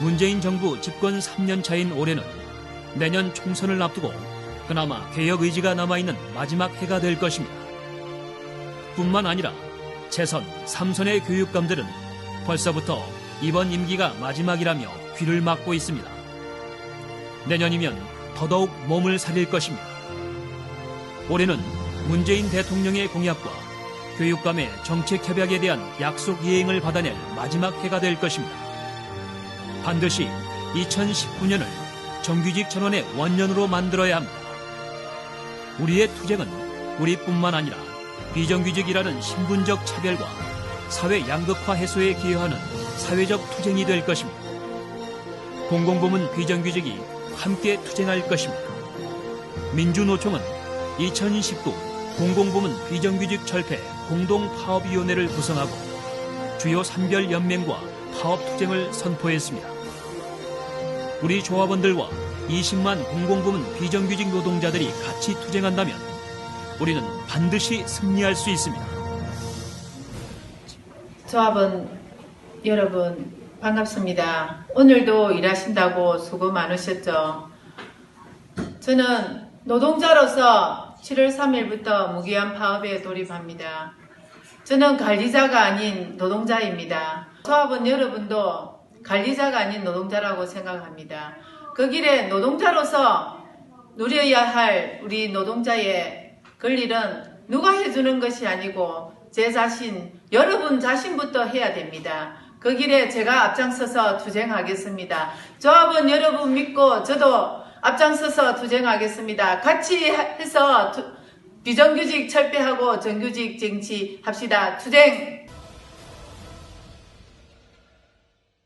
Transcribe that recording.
문재인 정부 집권 3년 차인 올해는 내년 총선을 앞두고 그나마 개혁 의지가 남아있는 마지막 해가 될 것입니다. 뿐만 아니라 재선, 삼선의 교육감들은 벌써부터 이번 임기가 마지막이라며 귀를 막고 있습니다. 내년이면 더더욱 몸을 사릴 것입니다. 올해는 문재인 대통령의 공약과 교육감의 정책 협약에 대한 약속 이행을 받아낼 마지막 해가 될 것입니다. 반드시 2019년을 정규직 전원의 원년으로 만들어야 합니다. 우리의 투쟁은 우리뿐만 아니라 비정규직이라는 신분적 차별과 사회 양극화 해소에 기여하는 사회적 투쟁이 될 것입니다. 공공부문 비정규직이 함께 투쟁할 것입니다. 민주노총은 2019 공공부문 비정규직 철폐 공동파업위원회를 구성하고 주요 산별 연맹과 파업 투쟁을 선포했습니다. 우리 조합원들과 20만 공공부문 비정규직 노동자들이 같이 투쟁한다면 우리는 반드시 승리할 수 있습니다. 조합원 여러분 반갑습니다. 오늘도 일하신다고 수고 많으셨죠? 저는 노동자로서 7월 3일부터 무기한 파업에 돌입합니다. 저는 관리자가 아닌 노동자입니다. 조합원 여러분도 관리자가 아닌 노동자라고 생각합니다. 그 길에 노동자로서 누려야 할 우리 노동자의 권리는 누가 해주는 것이 아니고 제 자신, 여러분 자신부터 해야 됩니다. 그 길에 제가 앞장서서 투쟁하겠습니다. 조합원 여러분 믿고 저도 앞장서서 투쟁하겠습니다. 같이 해서 투- 비정규직 철폐하고 정규직 쟁취합시다. 투쟁